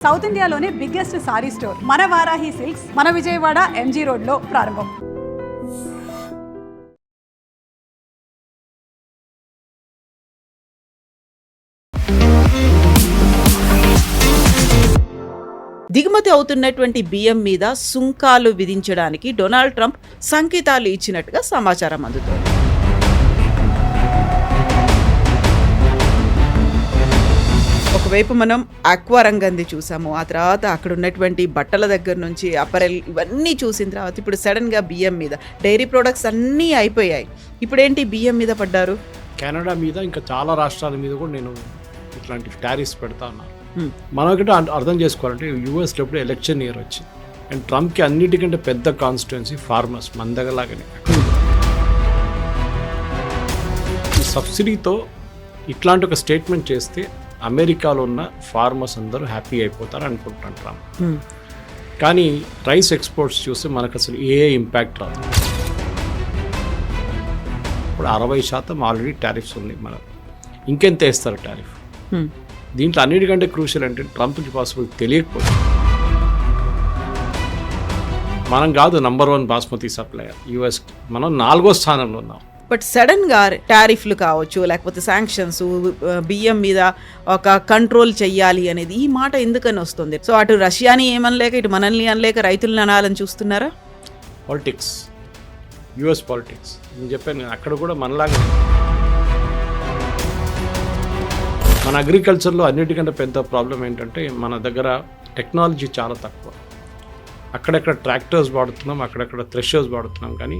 South ఇండియాలోనే biggest sorry store మన Varahi silks మన విజయవాడ ఎంజీ రోడ్లో ప్రారంభం. దిగుమతి అవుతున్నటువంటి బియ్యం మీద సుంకాలు విధించడానికి డొనాల్డ్ ట్రంప్ సంకేతాలు ఇచ్చినట్టుగా సమాచారం అందుతోంది. ఒకవైపు మనం ఆక్వా రంగంది చూసాము ఆ తర్వాత అక్కడ ఉన్నటువంటి బట్టల దగ్గర నుంచి అపరెల్ ఇవన్నీ చూసిన తర్వాత ఇప్పుడు సడన్గా బియ్యం మీద డైరీ ప్రొడక్ట్స్ అన్నీ అయిపోయాయి. ఇప్పుడేంటి బియ్యం మీద పడ్డారు? కెనడా మీద ఇంకా చాలా రాష్ట్రాల మీద కూడా నేను ఇట్లాంటి టారిఫ్స్ పెడతా ఉన్నాను. మనం ఒకటి అర్థ- చేసుకోవాలంటే యూఎస్లో ఎప్పుడు ఎలక్షన్ ఇయర్ వచ్చింది. అండ్ ట్రంప్కి అన్నిటికంటే పెద్ద కాన్స్టిట్యున్సీ ఫార్మర్స్ ఈ సబ్సిడీతో ఇట్లాంటి ఒక స్టేట్మెంట్ చేస్తే అమెరికాలో ఉన్న ఫార్మర్స్ అందరూ హ్యాపీ అయిపోతారు అనుకుంటున్నాను ట్రంప్. కానీ రైస్ ఎక్స్పోర్ట్స్ చూస్తే మనకు అసలు ఏ ఇంపాక్ట్ రాదు. ఇప్పుడు అరవై శాతం ఆల్రెడీ టారిఫ్స్ ఉంది మన ఇంకెంత వేస్తారు టారిఫ్. దీంట్లో అన్నిటికంటే క్రూషియల్ అంటే ట్రంప్కి పాసిబుల్ తెలియకపోతే. మనం కాదు నంబర్ వన్ బాస్మతి సప్లయర్. యూఎస్కి మనం నాలుగో స్థానంలో ఉన్నాం. బట్ సడన్గా టారిఫ్లు కావచ్చు లేకపోతే శాంక్షన్స్ బియ్యం మీద ఒక కంట్రోల్ చెయ్యాలి అనేది ఈ మాట ఎందుకని వస్తుంది? సో అటు రష్యాని ఏమనలేక ఇటు మనల్ని అనలేక రైతులను అనాలని చూస్తున్నారా? పాలిటిక్స్ యుఎస్ పాలిటిక్స్ నేను చెప్పాను అక్కడ కూడా మనలాగా. మన అగ్రికల్చర్లో అన్నిటికంటే పెద్ద ప్రాబ్లం ఏంటంటే మన దగ్గర టెక్నాలజీ చాలా తక్కువ. అక్కడక్కడ ట్రాక్టర్స్ వాడుతున్నాం అక్కడక్కడ థ్రెషర్స్ వాడుతున్నాం కానీ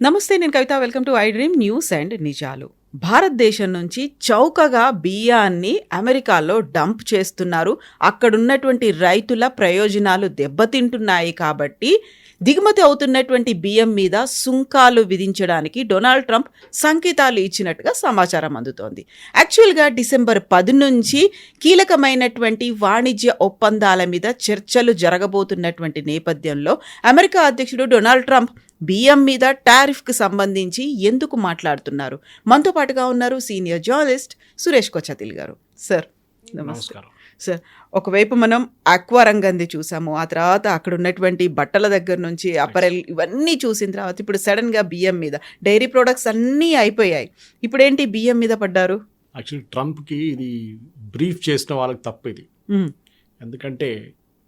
నమస్తే నేను Kavitha. Welcome to I dream news and నిజాలు. భారతదేశం నుంచి చౌకగా బియ్యాన్ని అమెరికాలో డంప్ చేస్తున్నారు. అక్కడున్నటువంటి రైతుల ప్రయోజనాలు దెబ్బతింటున్నాయి కాబట్టి దిగుమతి అవుతున్నటువంటి బియ్యం మీద సుంకాలు విధించడానికి డొనాల్డ్ ట్రంప్ సంకేతాలు ఇచ్చినట్టుగా సమాచారం అందుతోంది. యాక్చువల్గా డిసెంబర్ పది నుంచి కీలకమైనటువంటి వాణిజ్య ఒప్పందాల మీద చర్చలు జరగబోతున్నటువంటి నేపథ్యంలో అమెరికా అధ్యక్షుడు డొనాల్డ్ ట్రంప్ బియ్యం మీద టారిఫ్కి సంబంధించి ఎందుకు మాట్లాడుతున్నారు? మనతో పాటుగా ఉన్నారు సీనియర్ జర్నలిస్ట్ సురేష్ కొచ్చతిల్ గారు. సార్ నమస్కారం. సార్ ఒకవైపు మనం ఆక్వా రంగంది చూసాము ఆ తర్వాత అక్కడ ఉన్నటువంటి బట్టల దగ్గర నుంచి అపరెల్ ఇవన్నీ చూసిన తర్వాత ఇప్పుడు సడన్గా బియ్యం మీద డైరీ ప్రొడక్ట్స్ అన్నీ అయిపోయాయి. ఇప్పుడేంటి బియ్యం మీద పడ్డారు? యాక్చువల్లీ ట్రంప్కి ఇది బ్రీఫ్ చేసిన వాళ్ళకి తప్పు ఇది. ఎందుకంటే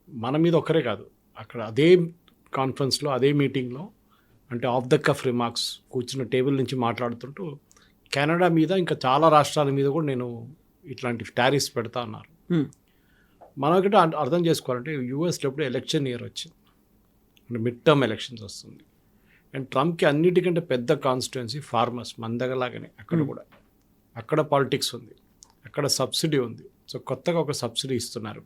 మన మీద ఒక్కరే కాదు అక్కడ అదే కాన్ఫరెన్స్లో అదే మీటింగ్లో అంటే ఆఫ్ ద కఫ్ రిమార్క్స్ కూర్చున్న టేబుల్ నుంచి మాట్లాడుతుంటూ కెనడా మీద ఇంకా చాలా రాష్ట్రాల మీద కూడా నేను ఇట్లాంటి టారిఫ్స్ పెడతా అన్నారు. ఒకటి అర్థ- చేసుకోవాలంటే యూఎస్లో ఎప్పుడు ఎలక్షన్ ఇయర్ వచ్చింది. అంటే మిడ్ టర్మ్ ఎలక్షన్స్ వస్తుంది. అండ్ ట్రంప్కి అన్నిటికంటే పెద్ద కాన్స్టిట్యున్సీ ఫార్మర్స్ మన దగ్గరలాగానే అక్కడ కూడా. అక్కడ పాలిటిక్స్ ఉంది. అక్కడ సబ్సిడీ ఉంది. సో కొత్తగా ఒక సబ్సిడీ ఇస్తున్నారు.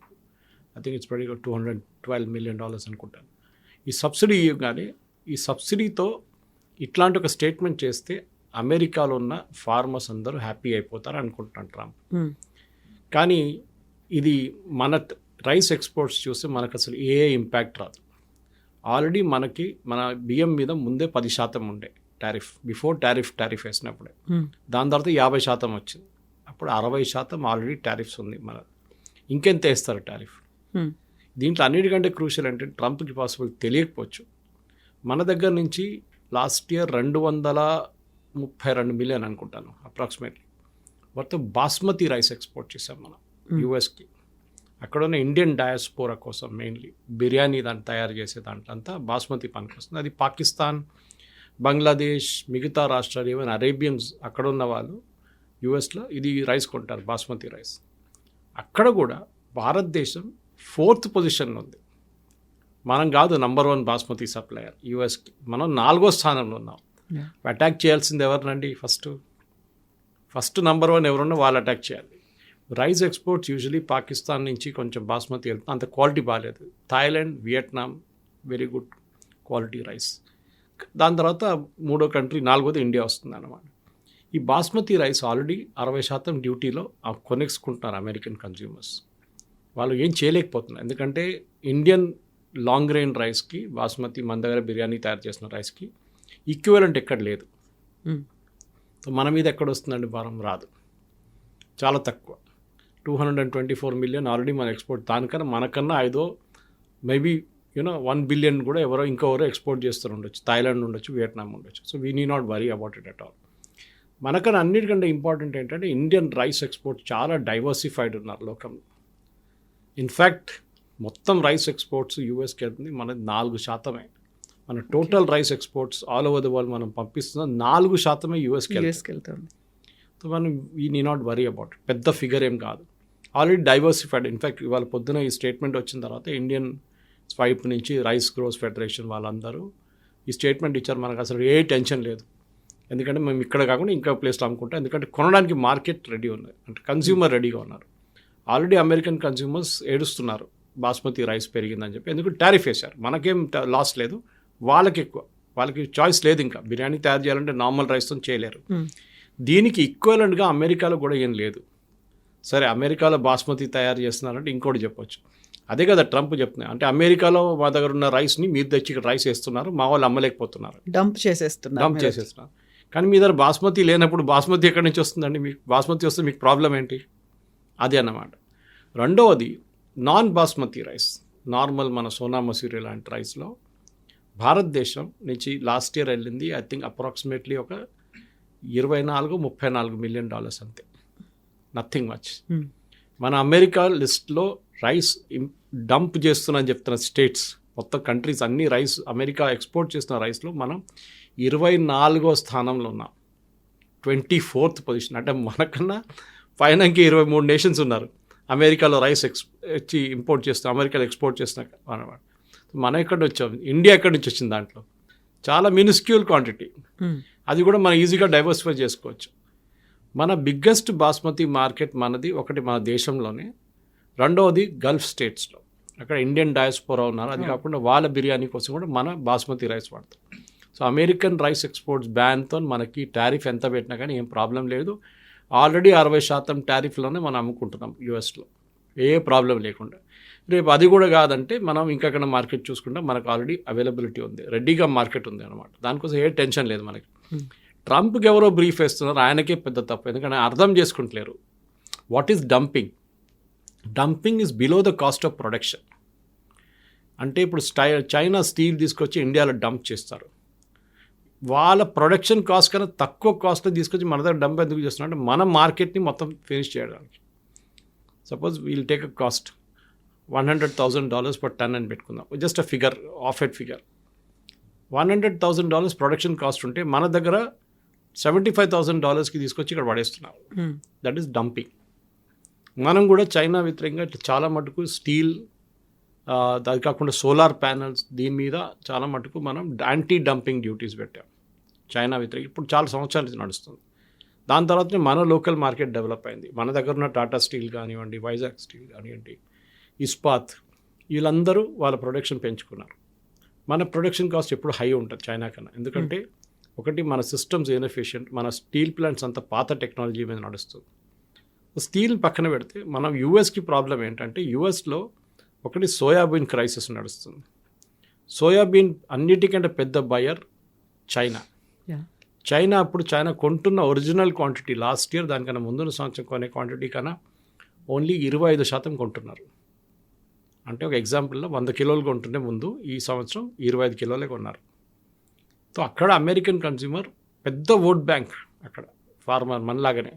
ఐ థింక్ ఇట్స్ ప్రతి two hundred twelve million dollars అనుకుంటాను. ఈ సబ్సిడీ ఇవ్వగానే ఈ సబ్సిడీతో ఇట్లాంటి ఒక స్టేట్మెంట్ చేస్తే అమెరికాలో ఉన్న ఫార్మర్స్ అందరూ హ్యాపీ అయిపోతారు అనుకుంటున్నాను ట్రంప్ మ్మ్. కానీ ఇది మన రైస్ ఎక్స్పోర్ట్స్ చూస్తే మనకు అసలు ఏ ఇంపాక్ట్ రాదు ఆల్రెడీ మనకి మన బియ్యం మీద ముందే పది శాతం ఉండే టారిఫ్ బిఫోర్ టారిఫ్ టారిఫ్ వేసినప్పుడే మ్మ్. దాని తర్వాత యాభై శాతం వచ్చింది అప్పుడు అరవై శాతం ఆల్రెడీ టారిఫ్స్ ఉంది మన ఇంకెంత వేస్తారు టారిఫ్ మ్మ్. దీంట్లో అన్నిటికంటే క్రూషియల్ అంటే ట్రంప్కి పాసిబుల్ తెలియకపోవచ్చు మన దగ్గర నుంచి లాస్ట్ ఇయర్ రెండు వందల ముప్పై రెండు మిలియన్ అనుకుంటాను అప్రాక్సిమేట్లీ మొత్తం బాస్మతి రైస్ ఎక్స్పోర్ట్ చేసాం మనం యూఎస్కి అక్కడ ఉన్న ఇండియన్ డయాస్పోరా కోసం మెయిన్లీ బిర్యానీ దాన్ని తయారు చేసే దాంట్లో అంతా బాస్మతి పనికి వస్తుంది. అది పాకిస్తాన్ బంగ్లాదేశ్ మిగతా రాష్ట్రాలు ఈవెన్ అరేబియన్స్ అక్కడ ఉన్న వాళ్ళు యూఎస్లో ఇది రైస్ కొంటారు బాస్మతి రైస్. అక్కడ కూడా భారతదేశం ఫోర్త్ పొజిషన్లో ఉంది. మనం కాదు నంబర్ వన్ బాస్మతి సప్లయర్. యూఎస్కి మనం నాలుగో స్థానంలో ఉన్నాం. అటాక్ చేయాల్సింది ఎవరినండి? ఫస్ట్ ఫస్ట్ నంబర్ వన్ ఎవరున్నా వాళ్ళు అటాక్ చేయాలి. రైస్ ఎక్స్పోర్ట్స్ యూజువలీ పాకిస్తాన్ నుంచి కొంచెం బాస్మతి వెళ్తుంది అంత క్వాలిటీ బాగాలేదు Thailand Vietnam very good quality rice దాని తర్వాత మూడో కంట్రీ నాలుగోది ఇండియా వస్తుంది అన్నమాట ఈ బాస్మతి రైస్ ఆల్రెడీ అరవై శాతం డ్యూటీలో ఆ కొనెక్సుకుంటున్నారు అమెరికన్ కన్జ్యూమర్స్ వాళ్ళు ఏం చేయలేకపోతున్నారు. ఎందుకంటే ఇండియన్ లాంగ్ గ్రెయిన్ రైస్కి బాస్మతి మన దగ్గర బిర్యానీ తయారు చేసిన రైస్కి ఈక్వలెంట్ ఎక్కడ లేదు. సో మన మీద ఎక్కడ వస్తుందండి భారం? రాదు. చాలా తక్కువ. Two hundred and twenty four million already మన ఎక్స్పోర్ట్ దానికన్నా మనకన్నా ఐదో మేబీ యూనో వన్ బిలియన్ కూడా ఎవరో ఇంకెవరో ఎక్స్పోర్ట్ చేస్తూ ఉండొచ్చు. థాయిలాండ్ ఉండొచ్చు వియట్నాం ఉండొచ్చు. So we need not worry about it at all మనకన్నా అన్నిటికంటే ఇంపార్టెంట్ ఏంటంటే ఇండియన్ రైస్ ఎక్స్పోర్ట్ చాలా డైవర్సిఫైడ్ ఉన్నారు లోకంలో. ఇన్ఫ్యాక్ట్ మొత్తం రైస్ ఎక్స్పోర్ట్స్ యూఎస్కి వెళ్తుంది. మనది నాలుగు శాతమే. మన total rice exports all over the world మనం పంపిస్తున్న నాలుగు శాతమే యూఎస్కి వెళ్తుంది. యూఎస్కి వెళ్తుంది. సో మనం ఈ నీ నాట్ వరీ అబౌట్ పెద్ద ఫిగర్ ఏం కాదు. ఆల్రెడీ డైవర్సిఫైడ్ ఇన్ఫ్యాక్ట్ ఇవాళ పొద్దున ఈ స్టేట్మెంట్ వచ్చిన తర్వాత ఇండియన్ స్వైప్ నుంచి రైస్ గ్రోస్ ఫెడరేషన్ వాళ్ళందరూ ఈ స్టేట్మెంట్ ఇచ్చారు. మనకు అసలు ఏ టెన్షన్ లేదు. ఎందుకంటే మేము ఇక్కడ కాకుండా ఇంకా ప్లేస్లో అమ్ముకుంటాం. ఎందుకంటే కొనడానికి మార్కెట్ రెడీ ఉన్నది అంటే కన్స్యూమర్ రెడీగా ఉన్నారు. ఆల్రెడీ అమెరికన్ కన్స్యూమర్స్ ఏడుస్తున్నారు. బాస్మతి రైస్ పెరిగిందని చెప్పి. ఎందుకంటే టారిఫ్ వేశారు. మనకేం లాస్ లేదు. వాళ్ళకి ఎక్కువ వాళ్ళకి చాయిస్ లేదు ఇంకా. బిర్యానీ తయారు చేయాలంటే నార్మల్ రైస్తో చేయలేరు. దీనికి ఈక్వలెంట్గా అమెరికాలో కూడా ఏం లేదు. సరే అమెరికాలో బాస్మతి తయారు చేస్తున్నారంటే ఇంకోటి చెప్పొచ్చు. అదే కదా ట్రంప్ చెప్తున్నాయి అంటే అమెరికాలో మా దగ్గర ఉన్న రైస్ని మీరు తెచ్చి ఇక్కడ రైస్ వేస్తున్నారు. మా వాళ్ళు అమ్మలేకపోతున్నారు. డంప్ చేసేస్తున్నారు. డంప్ చేసేస్తున్నారు. కానీ మీ దగ్గర బాస్మతి లేనప్పుడు బాస్మతి ఎక్కడి నుంచి వస్తుందండి మీకు? బాస్మతి వస్తే మీకు ప్రాబ్లం ఏంటి? అది అన్నమాట. రెండవది నాన్ బాస్మతి రైస్ నార్మల్ మన సోనా మసూరి లాంటి రైస్లో భారతదేశం నుంచి లాస్ట్ ఇయర్ వెళ్ళింది ఐ థింక్ అప్రాక్సిమేట్లీ ఒక ఇరవై నాలుగు ముప్పై నాలుగు మిలియన్ డాలర్స్ అంతే. Nothing much Hmm. మన అమెరికా లిస్ట్లో రైస్ డంప్ చేస్తున్నా చెప్తున్న స్టేట్స్ మొత్తం కంట్రీస్ అన్ని రైస్ అమెరికా ఎక్స్పోర్ట్ చేస్తున్న రైస్లో మనం ఇరవై నాలుగో స్థానంలో ఉన్నాం. ట్వంటీ ఫోర్త్ పొజిషన్ అంటే మనకన్నా పైనకి ఇరవై మూడు నేషన్స్ ఉన్నారు. అమెరికాలో రైస్ ఎక్స్ వచ్చి ఇంపోర్ట్ చేస్తాం అమెరికాలో ఎక్స్పోర్ట్ చేస్తున్నా అనమాట మనం ఎక్కడి నుంచి వచ్చాం ఇండియా ఎక్కడి నుంచి వచ్చింది దాంట్లో? చాలా మినిస్క్యూల్ క్వాంటిటీ Hmm. అది కూడా మనం ఈజీగా డైవర్సిఫై చేసుకోవచ్చు. మన బిగ్గెస్ట్ బాస్మతి మార్కెట్ మనది ఒకటి మన దేశంలోనే. రెండవది గల్ఫ్ స్టేట్స్లో అక్కడ ఇండియన్ డయాస్పోరా ఉన్నారు. అది కాకుండా వాళ్ళ బిర్యానీ కోసం కూడా మన బాస్మతి రైస్ వాడతాం. సో అమెరికన్ రైస్ ఎక్స్పోర్ట్స్ బ్యాన్తో మనకి టారిఫ్ ఎంత పెట్టినా కానీ ఏం ప్రాబ్లం లేదు. ఆల్రెడీ అరవై శాతం టారిఫ్లోనే మనం అమ్ముకుంటున్నాం యూఎస్లో. ఏ ప్రాబ్లం లేకుండా. రేపు అది కూడా కాదంటే మనం ఇంకెక్కడ మార్కెట్ చూసుకుంటే మనకు ఆల్రెడీ అవైలబిలిటీ ఉంది. రెడీగా మార్కెట్ ఉంది అనమాట దానికోసం ఏ టెన్షన్ లేదు మనకి. ట్రంప్కి ఎవరో బ్రీఫ్ వేస్తున్నారు ఆయనకే పెద్ద తప్పు. ఎందుకంటే అర్థం చేసుకుంటలేరు. What is dumping dumping is below the cost of production అంటే ఇప్పుడు స్టై చైనా స్టీల్ తీసుకొచ్చి ఇండియాలో డంప్ చేస్తారు. వాళ్ళ ప్రొడక్షన్ కాస్ట్ కన్నా తక్కువ కాస్ట్లో తీసుకొచ్చి మన దగ్గర డంప్ ఎందుకు చేస్తున్నారు అంటే మన మార్కెట్ని మొత్తం ఫినిష్ చేయడానికి. Suppose we'll take a cost one hundred thousand dollars per ton అని పెట్టుకుందాం. Just a figure of add figure one hundred thousand dollars production cost ఉంటే మన దగ్గర సెవెంటీ ఫైవ్ థౌసండ్ డాలర్స్కి తీసుకొచ్చి ఇక్కడ పడేస్తున్నారు Hmm. దట్ ఈస్ డంపింగ్ మనం కూడా చైనా వ్యతిరేకంగా చాలా మటుకు స్టీల్ అది కాకుండా సోలార్ ప్యానల్స్ దీని మీద చాలా మటుకు మనం యాంటీ డంపింగ్ డ్యూటీస్ పెట్టాం. చైనా వ్యతిరేక ఇప్పుడు చాలా సంవత్సరాల నుంచి నడుస్తుంది. దాని తర్వాతనే మన లోకల్ మార్కెట్ డెవలప్ అయింది. మన దగ్గర ఉన్న టాటా స్టీల్ కానివ్వండి వైజాగ్ స్టీల్ కానివ్వండి ఇస్పాత్ వీళ్ళందరూ వాళ్ళ ప్రొడక్షన్ పెంచుకున్నారు. మన ప్రొడక్షన్ కాస్ట్ ఎప్పుడు హై ఉంటుంది చైనా కన్నా. ఎందుకంటే ఒకటి మన సిస్టమ్స్ ఇన్ఎఫిషియంట్ మన స్టీల్ ప్లాంట్స్ అంతా పాత టెక్నాలజీ మీద నడుస్తుంది. స్టీల్ పక్కన పెడితే మనం యూఎస్కి ప్రాబ్లం ఏంటంటే యూఎస్లో ఒకటి సోయాబీన్ క్రైసిస్ నడుస్తుంది. సోయాబీన్ అన్నిటికంటే పెద్ద బయర్ చైనా. చైనా అప్పుడు చైనా కొంటున్న ఒరిజినల్ క్వాంటిటీ లాస్ట్ ఇయర్ దానికన్నా ముందున్న సంవత్సరం కొనే క్వాంటిటీ కన్నా ఓన్లీ ఇరవై ఐదు శాతం కొంటున్నారు. అంటే ఒక ఎగ్జాంపుల్లో వంద కిలోలు కొంటుండే ముందు ఈ సంవత్సరం ఇరవై ఐదు కిలోలే కొన్నారు. సో అక్కడ అమెరికన్ కన్స్యూమర్ పెద్ద ఓట్ బ్యాంక్ అక్కడ ఫార్మర్ మనలాగానే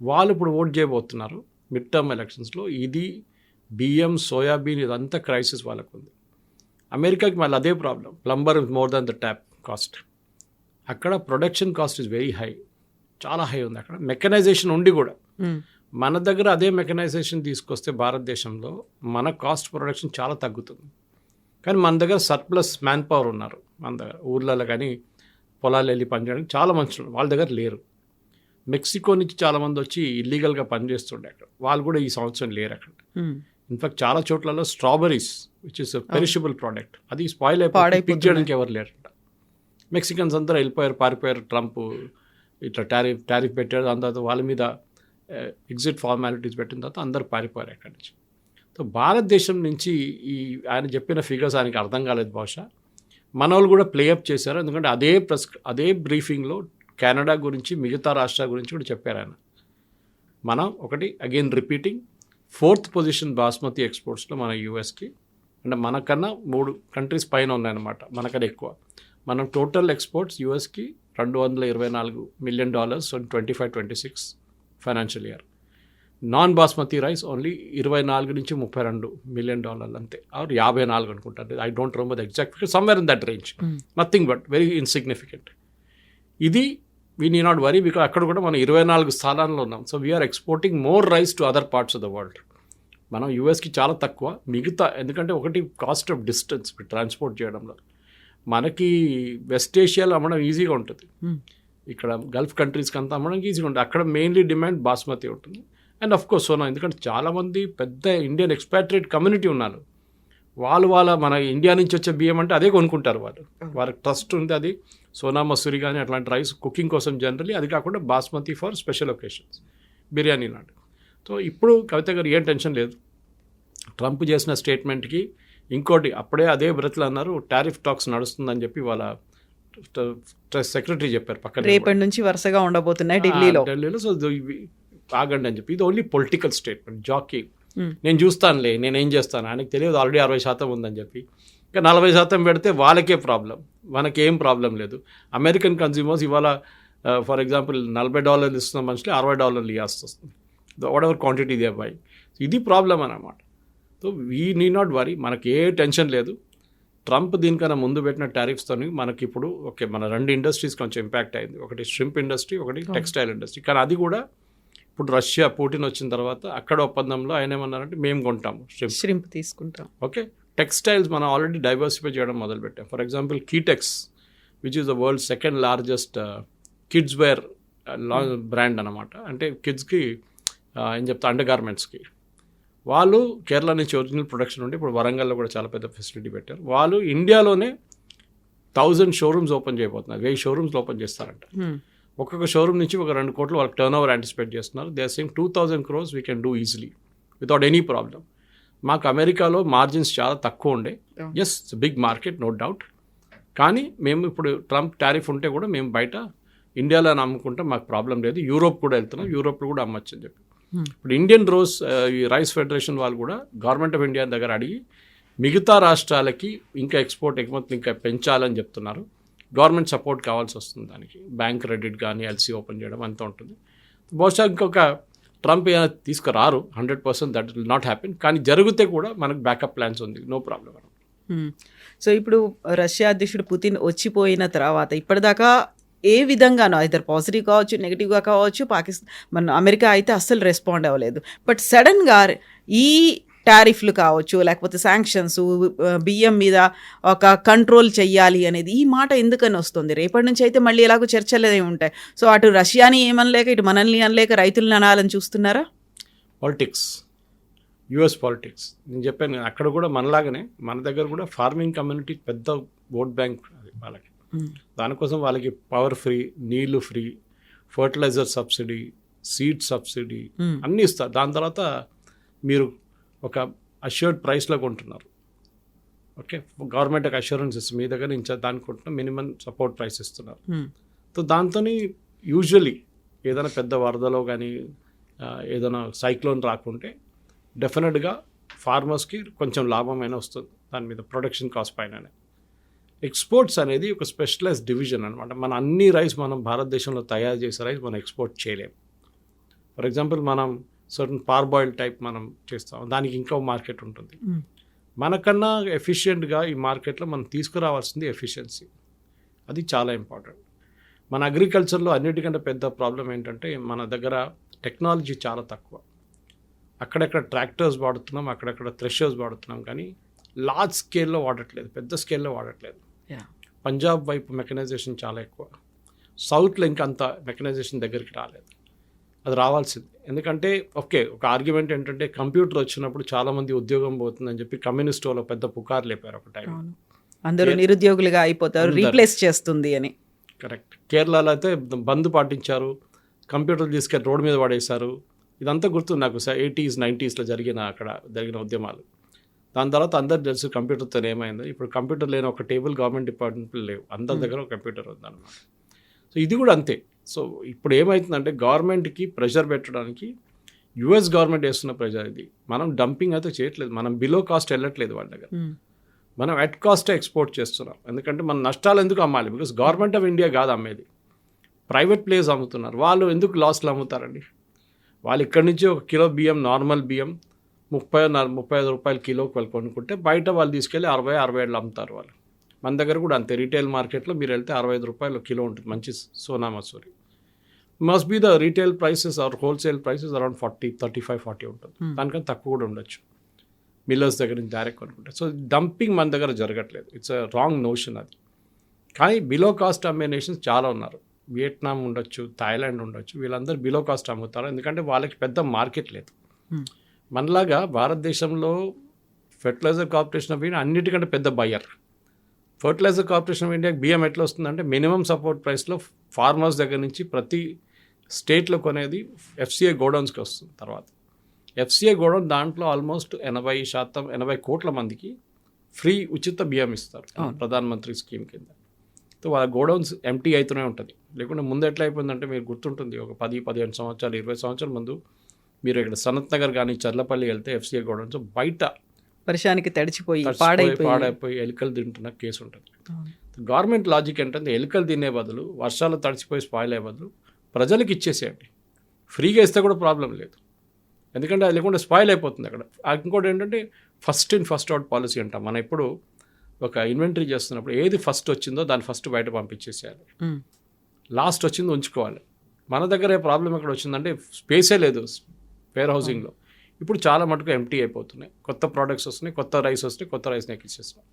వాళ్ళు ఇప్పుడు ఓట్ చేయబోతున్నారు మిడ్ టర్మ్ ఎలక్షన్స్లో ఇది బియ్యం సోయాబీన్ ఇదంతా క్రైసిస్ వాళ్ళకు ఉంది అమెరికాకి మళ్ళీ అదే problem plumber more than the tap cost అక్కడ production cost is very high చాలా హై ఉంది అక్కడ. మెకనైజేషన్ ఉండి కూడా. Hmm. మన దగ్గర అదే మెకనైజేషన్ తీసుకొస్తే భారతదేశంలో మన కాస్ట్ ప్రొడక్షన్ చాలా తగ్గుతుంది. కానీ మన దగ్గర సర్ప్లస్ మ్యాన్ పవర్ ఉన్నారు. మన దగ్గర ఊర్లలో కానీ పొలాలు వెళ్ళి పనిచేయడానికి చాలా మంచి వాళ్ళ దగ్గర లేరు. మెక్సికో నుంచి చాలామంది వచ్చి ఇల్లీగల్గా పనిచేస్తుండే అక్కడ. వాళ్ళు కూడా ఈ సంవత్సరం లేరు అక్కడ. Hmm. ఇన్ఫాక్ట్ చాలా చోట్లలో strawberries which is perishable product అది స్పాయిల్ అయిపోయి. పిక్ చేయడానికి ఎవరు లేరంట. మెక్సికన్స్ అందరూ వెళ్ళిపోయారు పారిపోయారు ట్రంప్ ఇట్లా టారిఫ్ టారిఫ్ పెట్టారు దాని తర్వాత వాళ్ళ మీద ఎగ్జిట్ ఫార్మాలిటీస్ పెట్టిన తర్వాత అందరూ పారిపోయారు అక్కడి నుంచి. సో భారతదేశం నుంచి ఈ ఆయన చెప్పిన ఫిగర్స్ ఆయనకి అర్థం కాలేదు బహుశా. మన వాళ్ళు కూడా ప్లేఅప్ చేశారు ఎందుకంటే అదే ప్రెస్ అదే బ్రీఫింగ్లో కెనడా గురించి మిగతా రాష్ట్రాల గురించి కూడా చెప్పారు ఆయన. మనం ఒకటి again repeating fourth position basmati ఎక్స్పోర్ట్స్లో మన యూఎస్కి అంటే మనకన్నా మూడు కంట్రీస్ పైన ఉన్నాయన్నమాట మనకన్నా ఎక్కువ. మనం టోటల్ ఎక్స్పోర్ట్స్ యూఎస్కి రెండు వందల ఇరవై నాలుగు million dollars twenty five twenty six financial year non basmati rice only ఇరవై నాలుగు నుంచి ముప్పై రెండు మిలియన్ డాలర్లు అంతే. ఆర్ యాభై నాలుగు అనుకుంటాను. I don't remember the exact somewhere in that range nothing but very insignificant ఇది we need not worry because అక్కడ కూడా మనం ఇరవై నాలుగు స్థానాల్లో ఉన్నాం. So we are exporting more rice to other parts of the world మనం యూఎస్కి చాలా తక్కువ మిగతా ఎందుకంటే ఒకటి కాస్ట్ ఆఫ్ డిస్టెన్స్ ట్రాన్స్పోర్ట్ చేయడంలో. మనకి వెస్ట్ ఏషియాలో అమ్మడం ఈజీగా ఉంటుంది. ఇక్కడ గల్ఫ్ కంట్రీస్కి అంతా అమ్మడం ఈజీగా ఉంటుంది. అక్కడ మెయిన్లీ డిమాండ్ బాస్మతి ఉంటుంది. అండ్ అఫ్ కోర్స్ సోనా ఎందుకంటే చాలామంది పెద్ద ఇండియన్ ఎక్స్పాట్రేట్ కమ్యూనిటీ ఉన్నారు. వాళ్ళు వాళ్ళ మన ఇండియా నుంచి వచ్చే బియ్యం అంటే అదే కొనుక్కుంటారు వాళ్ళు. వాళ్ళకి ట్రస్ట్ ఉంది అది. సోనా మసూరి కానీ అట్లాంటి రైస్ కుకింగ్ కోసం జనరలీ అది కాకుండా basmati for special occasions biryani నాడు సో ఇప్పుడు కవిత గారు ఏం టెన్షన్ లేదు. ట్రంప్ చేసిన స్టేట్మెంట్కి ఇంకోటి అప్పుడే అదే బ్రతులు అన్నారు టారిఫ్ టాక్స్ నడుస్తుందని చెప్పి వాళ్ళ సెక్రటరీ చెప్పారు పక్కన రేపటి నుంచి వరుసగా ఉండబోతున్నాయి ఢిల్లీలో. ఢిల్లీలో సో ఆగండి అని చెప్పి ఇది ఓన్లీ పొలిటికల్ స్టేట్మెంట్ జాకీ. నేను చూస్తానులే నేను ఏం చేస్తాను ఆయనకు తెలియదు ఆల్రెడీ అరవై శాతం ఉందని చెప్పి. ఇంకా నలభై శాతం పెడితే వాళ్ళకే ప్రాబ్లం మనకేం ప్రాబ్లం లేదు. అమెరికన్ కన్జ్యూమర్స్ ఇవాళ ఫర్ ఎగ్జాంపుల్ నలభై డాలర్లు ఇస్తున్న మనుషులు అరవై డాలర్లు ఇవ్వాల్సి వస్తుంది. Whatever quantity they buy. ఇది ప్రాబ్లం అన్నమాట. So we need not worry మనకి ఏ టెన్షన్ లేదు. ట్రంప్ దీనికన్నా ముందు పెట్టిన టారిఫ్స్తో మనకి ఇప్పుడు ఓకే మన రెండు ఇండస్ట్రీస్ కొంచెం ఇంపాక్ట్ అయింది. ఒకటి షింప్ ఇండస్ట్రీ ఒకటి టెక్స్టైల్ ఇండస్ట్రీ కానీ అది కూడా ఇప్పుడు రష్యా పుటిన్ వచ్చిన తర్వాత అక్కడ ఒప్పందంలో ఆయన ఏమన్నారంటే మేము కొంటాము షింప్ శ్రింప్ తీసుకుంటాం. ఓకే టెక్స్టైల్స్ మనం ఆల్రెడీ డైవర్సిఫై చేయడం మొదలుపెట్టాం. For example Kitex which is the world second largest kids wear brand అనమాట అంటే కిడ్స్కి ఏం చెప్తా అండర్ గార్మెంట్స్కి వాళ్ళు కేరళ నుంచి ఒరిజినల్ ప్రొడక్షన్ ఉంటే ఇప్పుడు వరంగల్లో కూడా చాలా పెద్ద ఫెసిలిటీ పెట్టారు. వాళ్ళు ఇండియాలోనే థౌజండ్ షోరూమ్స్ ఓపెన్ చేయబోతున్నారు. వెయ్యి షోరూమ్స్ ఓపెన్ చేస్తారంట. ఒక్కొక్క షోరూమ్ నుంచి ఒక రెండు కోట్లు వాళ్ళకి టర్న్ ఓవర్ యాంటిసిపేట్ చేస్తున్నారు they same two thousand crores we can do easily without any problem మాకు అమెరికాలో మార్జిన్స్ చాలా తక్కువ ఉండే. Yes big market no doubt కానీ మేము ఇప్పుడు ట్రంప్ టారిఫ్ ఉంటే కూడా మేము బయట ఇండియాలో అమ్ముకుంటే మాకు ప్రాబ్లం లేదు. యూరోప్ కూడా వెళ్తున్నాం. యూరోప్లో కూడా అమ్మచ్చు అని చెప్పి. ఇప్పుడు ఇండియన్ రోస్ ఈ రైస్ ఫెడరేషన్ వాళ్ళు కూడా గవర్నమెంట్ ఆఫ్ ఇండియా దగ్గర అడిగి మిగతా రాష్ట్రాలకి ఇంకా ఎక్స్పోర్ట్ ఎగుమతులు ఇంకా పెంచాలని చెప్తున్నారు. గవర్నమెంట్ సపోర్ట్ కావాల్సి వస్తుంది దానికి. బ్యాంక్ క్రెడిట్ కానీ ఎల్సీ ఓపెన్ చేయడం అంతా ఉంటుంది. బహుశా ఇంకొక ట్రంప్ ఏమైనా తీసుకురారు hundred percent that will not happen కానీ జరిగితే కూడా మనకు బ్యాకప్ ప్లాన్స్ ఉంది. నో ప్రాబ్లం సో ఇప్పుడు రష్యా అధ్యక్షుడు పుతిన్ వచ్చిపోయిన తర్వాత ఇప్పటిదాకా ఏ విధంగానో ఇద్దరు పాజిటివ్ కావచ్చు నెగిటివ్గా కావచ్చు పాకిస్తాన్ మన అమెరికా అయితే అస్సలు రెస్పాండ్ అవ్వలేదు. బట్ సడన్గా ఈ టారిఫ్లు కావచ్చు లేకపోతే శాంక్షన్స్ బియ్యం మీద ఒక కంట్రోల్ చెయ్యాలి అనేది ఈ మాట ఎందుకని వస్తుంది? రేపటి నుంచి అయితే మళ్ళీ ఎలాగో చర్చలు ఉంటాయి. సో అటు రష్యాని ఏమనలేక ఇటు మనల్ని అనలేక రైతులను అనాలని చూస్తున్నారా? పాలిటిక్స్ యుఎస్ పాలిటిక్స్ నేను చెప్పాను అక్కడ కూడా మనలాగానే మన దగ్గర కూడా ఫార్మింగ్ కమ్యూనిటీ పెద్ద ఓట్ బ్యాంక్ అది వాళ్ళకి. దానికోసం వాళ్ళకి పవర్ ఫ్రీ నీళ్ళు free fertiliser subsidy seed subsidy Hmm. అన్నీ ఇస్తారు దాని తర్వాత మీరు ఒక అష్యూర్డ్ ప్రైస్లో కొంటున్నారు. ఓకే గవర్నమెంట్ ఒక అష్యూరెన్స్ ఇస్తుంది. మీ దగ్గర నుంచి దానికి కొంటున్న మినిమం సపోర్ట్ ప్రైస్ ఇస్తున్నారు. మ్మ్. సో దాంతో యూజువలీ ఏదైనా పెద్ద వరదలో కానీ ఏదైనా సైక్లోన్ రాకుంటే డెఫినెట్గా ఫార్మర్స్కి కొంచెం లాభమైన వస్తుంది. దాని మీద ప్రొడక్షన్ కాస్ట్ పైననే. ఎక్స్పోర్ట్స్ అనేది ఒక స్పెషలైజ్ డివిజన్ అనమాట మన అన్ని రైస్ మనం భారతదేశంలో తయారు చేసే రైస్ మనం ఎక్స్పోర్ట్ చేయలేం. ఫర్ ఎగ్జాంపుల్ మనం సర్టన్ పార్బాయిల్ టైప్ మనం చేస్తాం. దానికి ఇంకో మార్కెట్ ఉంటుంది. మనకన్నా ఎఫిషియెంట్గా ఈ మార్కెట్లో మనం తీసుకురావాల్సింది ఎఫిషియన్సీ. అది చాలా ఇంపార్టెంట్. మన అగ్రికల్చర్లో అన్నిటికంటే పెద్ద ప్రాబ్లం ఏంటంటే మన దగ్గర టెక్నాలజీ చాలా తక్కువ. అక్కడక్కడ ట్రాక్టర్స్ వాడుతున్నాం అక్కడక్కడ థ్రెషర్స్ వాడుతున్నాం కానీ లార్జ్ స్కేల్లో వాడట్లేదు పెద్ద స్కేల్లో వాడట్లేదు. పంజాబ్ వైపు మెకనైజేషన్ చాలా ఎక్కువ. సౌత్లో ఇంకా అంత మెకనైజేషన్ దగ్గరికి రాలేదు. అది రావాల్సింది. ఎందుకంటే ఓకే ఒక ఆర్గ్యుమెంట్ ఏంటంటే కంప్యూటర్ వచ్చినప్పుడు చాలామంది ఉద్యోగం పోతుందని చెప్పి కమ్యూనిస్ట్ వాళ్ళు పెద్ద పుకారు లేపారు ఒక టైం. అందరూ నిరుద్యోగులుగా అయిపోతారు. రీప్లేస్ చేస్తుంది అని. కరెక్ట్ కేరళలో అయితే బంద్ పాటించారు కంప్యూటర్ తీసుకెళ్ళి రోడ్డు మీద పడేశారు. ఇదంతా గుర్తు నాకు ఎయిటీస్ నైంటీస్లో జరిగిన అక్కడ జరిగిన ఉద్యమాలు. దాని తర్వాత అందరు తెలుసు కంప్యూటర్తో ఏమైంది. ఇప్పుడు కంప్యూటర్ లేని ఒక టేబుల్ గవర్నమెంట్ డిపార్ట్మెంట్ లేవు. అందరి దగ్గర ఒక కంప్యూటర్ ఉందన్నమాట. సో ఇది కూడా అంతే. సో ఇప్పుడు ఏమవుతుందంటే గవర్నమెంట్కి ప్రెషర్ పెట్టడానికి యుఎస్ గవర్నమెంట్ వేస్తున్న ప్రెషర్ ఇది. మనం డంపింగ్ అయితే చేయట్లేదు. మనం బిలో కాస్ట్ వెళ్ళట్లేదు వాళ్ళ దగ్గర. మ్మ్. మనం ఎట్ కాస్టే ఎక్స్పోర్ట్ చేస్తున్నాం. ఎందుకంటే మన నష్టాలు ఎందుకు అమ్మాలి? బికాస్ గవర్నమెంట్ ఆఫ్ ఇండియా కాదు అమ్మేది. ప్రైవేట్ ప్లేయర్స్ అమ్ముతున్నారు. వాళ్ళు ఎందుకు లాస్లో అమ్ముతారండి? వాళ్ళు ఇక్కడి నుంచి ఒక కిలో బియ్యం నార్మల్ బియ్యం ముప్పై ముప్పై ఐదు రూపాయలు కిలోకి వాళ్ళు కొనుక్కుంటే బయట వాళ్ళు తీసుకెళ్ళి అరవై అరవై ఏళ్ళు అమ్ముతారు వాళ్ళు. మన దగ్గర కూడా అంతే రీటైల్ మార్కెట్లో మీరు వెళ్తే అరవై ఐదు రూపాయలు కిలో ఉంటుంది మంచి Sona Masoori. Must be the retail prices or wholesale prices around forty thirty five forty ఉంటుంది దానికన్నా తక్కువ కూడా ఉండొచ్చు. మిల్లర్స్ దగ్గర నుంచి డైరెక్ట్ కొనుక్కుంటే. సో డంపింగ్ మన దగ్గర జరగట్లేదు. ఇట్స్ అ రాంగ్ నోషన్ అది. కానీ బిలో కాస్ట్ అమ్మే నేషన్స్ చాలా ఉన్నారు. వియట్నాం ఉండొచ్చు థాయిలాండ్ ఉండొచ్చు వీళ్ళందరూ బిలో కాస్ట్ అమ్ముతారు. ఎందుకంటే వాళ్ళకి పెద్ద మార్కెట్ లేదు. Hmm. మనలాగా భారతదేశంలో ఫెర్టిలైజర్ కార్పొరేషన్ ఆఫ్ ఇండియా అన్నిటికంటే పెద్ద బయ్యర్ ఫర్టిలైజర్ కార్పొరేషన్ ఆఫ్ ఇండియాకి బియ్యం ఎట్లా వస్తుందంటే మినిమం సపోర్ట్ ప్రైస్లో ఫార్మర్స్ దగ్గర నుంచి ప్రతి స్టేట్లో కొనేది ఎఫ్సిఐ గోడౌన్స్కి వస్తుంది తర్వాత. ఎఫ్సిఐ గోడౌన్ దాంట్లో ఆల్మోస్ట్ ఎనభై శాతం ఎనభై కోట్ల మందికి ఫ్రీ ఉచిత బియ్యం ఇస్తారు అవును. ప్రధాన మంత్రి స్కీమ్ కింద. సో వాళ్ళ గోడౌన్స్ ఎంటీ అవుతూనే ఉంటుంది. లేకుంటే ముందు ఎట్లా అయిపోయిందంటే మీరు గుర్తుంటుంది ఒక పది పదిహేను సంవత్సరాలు ఇరవై సంవత్సరాల ముందు మీరు ఇక్కడ సనత్ నగర్ కానీ చర్లపల్లి వెళ్తే ఎఫ్సిఐ గోడౌన్స్ బయట వర్షానికి తడిచిపోయి పాడైపోయి. పాడైపోయి ఎలుకలు తింటున్న కేసు ఉంటుంది. గవర్నమెంట్ లాజిక్ ఏంటంటే ఎలుకలు తినే బదులు వర్షాలు తడిచిపోయి స్పాయిల్ అయ్యే బదులు ప్రజలకు ఇచ్చేసేయండి. ఫ్రీగా ఇస్తే కూడా ప్రాబ్లం లేదు. ఎందుకంటే అది లేకుండా స్పాయిల్ అయిపోతుంది అక్కడ. ఇంకోటి ఏంటంటే first in first out policy అంటాం. మనం ఎప్పుడు ఒక ఇన్వెంటరీ చేస్తున్నప్పుడు ఏది ఫస్ట్ వచ్చిందో దాన్ని ఫస్ట్ బయట పంపించేసేయాలి. లాస్ట్ వచ్చింది ఉంచుకోవాలి. మన దగ్గర ఏ ప్రాబ్లం ఎక్కడ వచ్చిందంటే స్పేసే లేదు. వేర్ హౌసింగ్లో. ఇప్పుడు చాలా మటుకు ఎంటీ అయిపోతున్నాయి. కొత్త ప్రోడక్ట్స్ వస్తున్నాయి కొత్త రైస్ వస్తున్నాయి కొత్త రైస్ని ఎక్కిచ్చేస్తున్నాం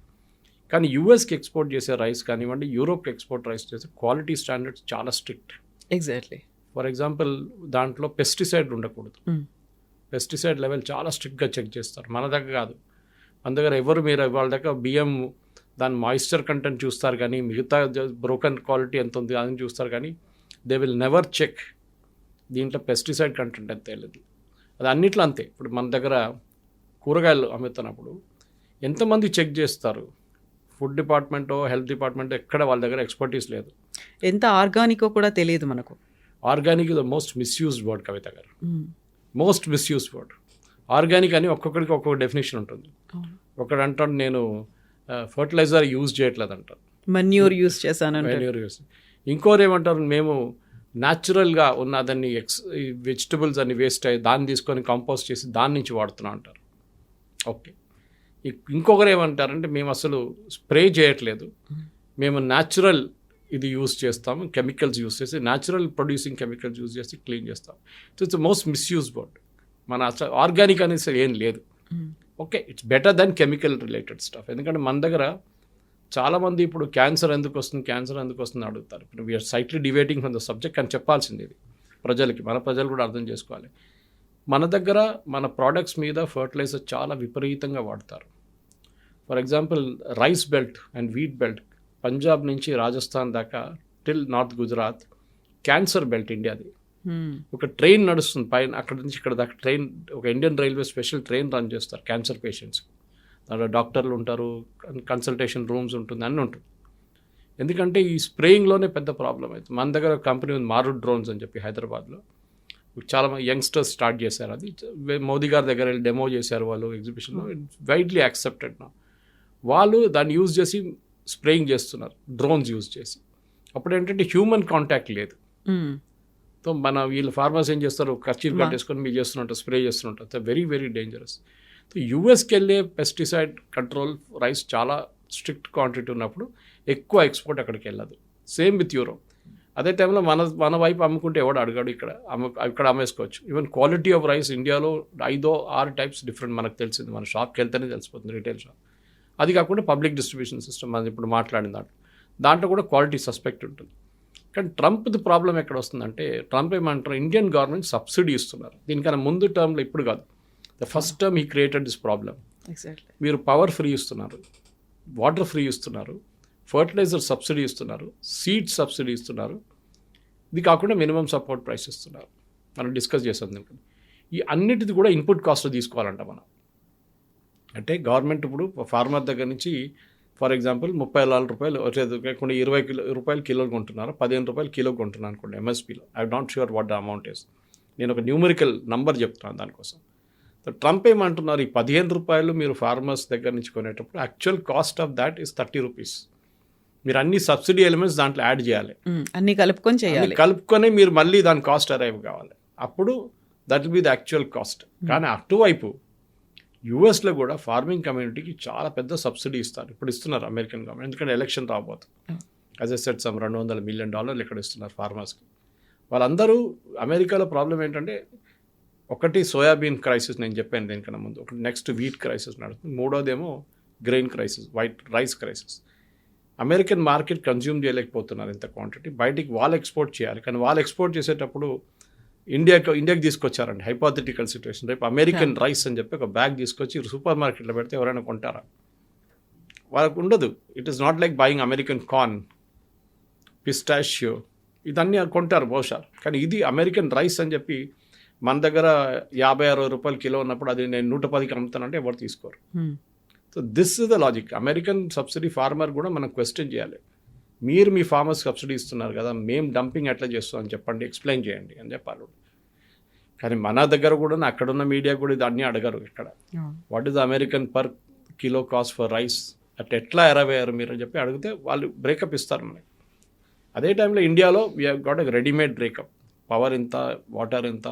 కానీ యూఎస్కి ఎక్స్పోర్ట్ చేసే రైస్ కానివ్వండి యూరోప్కి ఎక్స్పోర్ట్ రైస్ చేసే క్వాలిటీ స్టాండర్డ్స్ చాలా స్ట్రిక్ట్. ఎగ్జాక్ట్లీ ఫర్ ఎగ్జాంపుల్ దాంట్లో పెస్టిసైడ్ ఉండకూడదు. మ్మ్. పెస్టిసైడ్ లెవెల్ చాలా స్ట్రిక్ట్గా చెక్ చేస్తారు. మన దగ్గర కాదు. మన దగ్గర ఎవరు మీరు వాళ్ళ దగ్గర బియ్యం దాని మాయిశ్చర్ కంటెంట్ చూస్తారు కానీ మిగతా బ్రోకన్ క్వాలిటీ ఎంత ఉంది అని చూస్తారు కానీ దే విల్ నెవర్ చెక్. దీంట్లో పెస్టిసైడ్ కంటెంట్ ఎంత లేదు. అది అన్నిట్లో అంతే ఇప్పుడు మన దగ్గర కూరగాయలు అమ్ముతున్నప్పుడు ఎంతమంది చెక్ చేస్తారు ఫుడ్ డిపార్ట్మెంటో హెల్త్ డిపార్ట్మెంట్ ఎక్కడ వాళ్ళ దగ్గర ఎక్స్పర్టీస్ లేదు ఎంత ఆర్గానికో కూడా తెలియదు మనకు organic the most misused word Kavitha garu. Most misuse word organic అని ఒక్కొక్కడికి ఒక్కొక్క డెఫినేషన్ ఉంటుంది. ఒకడు అంటాడు నేను ఫర్టిలైజర్ యూజ్ చేయట్లేదు అంటారు మన్యూర్ యూస్ చేశాను. Manure use. ఇంకోరు ఏమంటారు మేము న్యాచురల్గా ఉన్న దాన్ని ఎక్స్ వెజిటబుల్స్ అన్ని వేస్ట్ అయ్యి దాన్ని తీసుకొని కంపోస్ట్ చేసి దాని నుంచి వాడుతున్నాం అంటారు. ఓకే. ఇంకొకరు ఏమంటారంటే మేము అసలు స్ప్రే చేయట్లేదు. మేము న్యాచురల్ ఇది యూస్ చేస్తాము కెమికల్స్ యూస్ చేసి న్యాచురల్ ప్రొడ్యూసింగ్ కెమికల్స్ యూస్ చేసి క్లీన్ చేస్తాం. So it's most misuse word మన అసలు ఆర్గానిక్ అనేది అసలు ఏం లేదు. Okay. It's better then chemical related stuff. ఎందుకంటే మన దగ్గర చాలామంది ఇప్పుడు క్యాన్సర్ ఎందుకు వస్తుంది క్యాన్సర్ ఎందుకు వస్తుంది అడుగుతారు. ఇప్పుడు we are slightly deviating from the subject అని చెప్పాల్సింది ఇది ప్రజలకి. మన ప్రజలు కూడా అర్థం చేసుకోవాలి. మన దగ్గర మన ప్రోడక్ట్స్ మీద ఫర్టిలైజర్ చాలా విపరీతంగా వాడతారు. For example rice belt and wheat belt Punjab నుంచి రాజస్థాన్ దాకా till north Gujarat cancer belt ఇండియాది. ఒక ట్రైన్ నడుస్తుంది. పైన అక్కడ నుంచి ఇక్కడ దాకా ట్రైన్ ఒక Indian railway special train run చేస్తారు క్యాన్సర్ పేషెంట్స్ దాంట్లో డాక్టర్లు ఉంటారు కన్సల్టేషన్ రూమ్స్ ఉంటుంది అన్నీ ఉంటుంది ఎందుకంటే ఈ స్ప్రేయింగ్లోనే పెద్ద ప్రాబ్లం అవుతుంది మన దగ్గర కంపెనీ ఉంది మారు డ్రోన్స్ అని చెప్పి హైదరాబాద్లో. చాలా యంగ్స్టర్స్ స్టార్ట్ చేశారు అది. మోదీ గారి దగ్గర వెళ్ళి డెమో చేశారు వాళ్ళు ఎగ్జిబిషన్లో వైడ్లీ యాక్సెప్టెడ్ నా వాళ్ళు దాన్ని యూజ్ చేసి స్ప్రేయింగ్ చేస్తున్నారు డ్రోన్స్ యూజ్ చేసి. అప్పుడు ఏంటంటే హ్యూమన్ కాంటాక్ట్ లేదు. సో మన వీళ్ళు ఫార్మర్స్ ఏం చేస్తారు? ఖర్చీలు మా- కట్టేసుకొని మీరు చేస్తున్నట్టు స్ప్రే చేస్తున్నట్టు. వెరీ వెరీ డేంజరస్ యుఎస్కి వెళ్ళే పెస్టిసైడ్ కంట్రోల్ రైస్ చాలా స్ట్రిక్ట్ క్వాంటిటీ ఉన్నప్పుడు ఎక్కువ ఎక్స్పోర్ట్ అక్కడికి వెళ్ళదు సేమ్ విత్ యూరోప్. అదే టైంలో మన మన వైపు అమ్ముకుంటే ఎవడు అడగాడు ఇక్కడ. అమ్మ ఇక్కడ అమ్మేసుకోవచ్చు. ఈవెన్ క్వాలిటీ ఆఫ్ రైస్ ఇండియాలో ఐదో ఆరు టైప్స్ డిఫరెంట్ మనకు తెలిసింది. మన షాప్కి వెళ్తేనే తెలిసిపోతుంది రిటైల్ షాప్. అది కాకుండా పబ్లిక్ డిస్ట్రిబ్యూషన్ సిస్టమ్ మనం ఇప్పుడు మాట్లాడిన దాంట్లో. దాంట్లో కూడా క్వాలిటీ సస్పెక్ట్ ఉంటుంది. కానీ ట్రంప్ది ప్రాబ్లం ఎక్కడ వస్తుందంటే ట్రంప్ ఏమంటారు? ఇండియన్ గవర్నమెంట్ సబ్సిడీ ఇస్తున్నారు. దీనికన్నా ముందు టర్మ్లో ఇప్పుడు కాదు. ద ఫస్ట్ టర్మ్ ఈ క్రియేటెడ్ దిస్ ప్రాబ్లం ఎగ్జాక్ట్లీ మీరు పవర్ ఫ్రీ ఇస్తున్నారు వాటర్ ఫ్రీ ఇస్తున్నారు ఫర్టిలైజర్ సబ్సిడీ ఇస్తున్నారు సీడ్ సబ్సిడీ ఇస్తున్నారు. ఇది కాకుండా మినిమం సపోర్ట్ ప్రైస్ ఇస్తున్నారు. మనం డిస్కస్ చేసాం దీనికి ఈ అన్నిటిది కూడా ఇన్పుట్ కాస్ట్ తీసుకోవాలంట మనం. అంటే గవర్నమెంట్ ఇప్పుడు ఫార్మర్ దగ్గర నుంచి ఫర్ ఎగ్జాంపుల్ ముప్పై నాలుగు రూపాయలు లేకుండా ఇరవై కిలో రూపాయలు కిలో కొంటున్నారు పదిహేను రూపాయలు కిలో కొంటున్నాను అనుకోండి ఎంఎస్పీలో I not sure what the amount is నేను ఒక న్యూమరికల్ నంబర్ చెప్తున్నాను దానికోసం. ట్రంప్ ఏమంటున్నారు ఈ పదిహేను రూపాయలు మీరు ఫార్మర్స్ దగ్గర నుంచి కొనేటప్పుడు actual cost of that is thirty rupees మీరు అన్ని సబ్సిడీ ఎలిమెంట్స్ దాంట్లో యాడ్ చేయాలి. అన్ని కలుపుకొని చేయాలి. కలుపుకొని మీరు మళ్ళీ దాని కాస్ట్ అరైవ్ కావాలి. అప్పుడు that will be the actual cost కానీ అటువైపు యూఎస్లో కూడా ఫార్మింగ్ కమ్యూనిటీకి చాలా పెద్ద సబ్సిడీ ఇస్తారు. ఇప్పుడు ఇస్తున్నారు అమెరికన్ గవర్నమెంట్ ఎందుకంటే ఎలక్షన్ రాబోతుంది యాజ్ ఎ సెట్ సమ్ రెండు వందల మిలియన్ డాలర్లు ఇక్కడ ఇస్తున్నారు ఫార్మర్స్కి వాళ్ళందరూ అమెరికాలో ప్రాబ్లం ఏంటంటే ఒకటి సోయాబీన్ క్రైసిస్ నేను చెప్పాను దీనికన్నా ముందు. ఒకటి నెక్స్ట్ వీట్ క్రైసిస్ నడుస్తుంది. మూడోదేమో grain crisis white rice crisis. American market consume చేయలేకపోతున్నారు ఇంత క్వాంటిటీ. బయటికి వాళ్ళు ఎక్స్పోర్ట్ చేయాలి. కానీ వాళ్ళు ఎక్స్పోర్ట్ చేసేటప్పుడు ఇండియాకి ఇండియాకి తీసుకొచ్చారండి. Hypothetical situation. రేపు అమెరికన్ రైస్ అని చెప్పి ఒక బ్యాగ్ తీసుకొచ్చి సూపర్ మార్కెట్లో పెడితే ఎవరైనా కొంటారా? వాళ్ళకు ఉండదు. It is not like buying American corn pistachio ఇదన్నీ కొంటారు బహుశా. కానీ ఇది అమెరికన్ రైస్ అని చెప్పి మన దగ్గర యాభై అరవై రూపాయలు కిలో ఉన్నప్పుడు అది నేను నూట పదికి అమ్ముతానంటే ఎవరు తీసుకోరు. So this is the logic American subsidy farmer కూడా మనం క్వశ్చన్ చేయాలి. మీరు మీ ఫార్మర్స్ సబ్సిడీ ఇస్తున్నారు కదా మేము డంపింగ్ ఎట్లా చేస్తామని చెప్పండి ఎక్స్ప్లెయిన్ చేయండి అని చెప్పాలి కానీ మన దగ్గర కూడా అక్కడున్న మీడియా కూడా ఇది అన్నీ అడగరు ఇక్కడ. What is American per kilo cost for rice at ఎట్లా ఎరవేయారు మీరు అని చెప్పి అడిగితే వాళ్ళు బ్రేకప్ ఇస్తారు మనకి. అదే టైంలో ఇండియాలో we got a readymade breakup power ఇంత వాటర్ ఇంత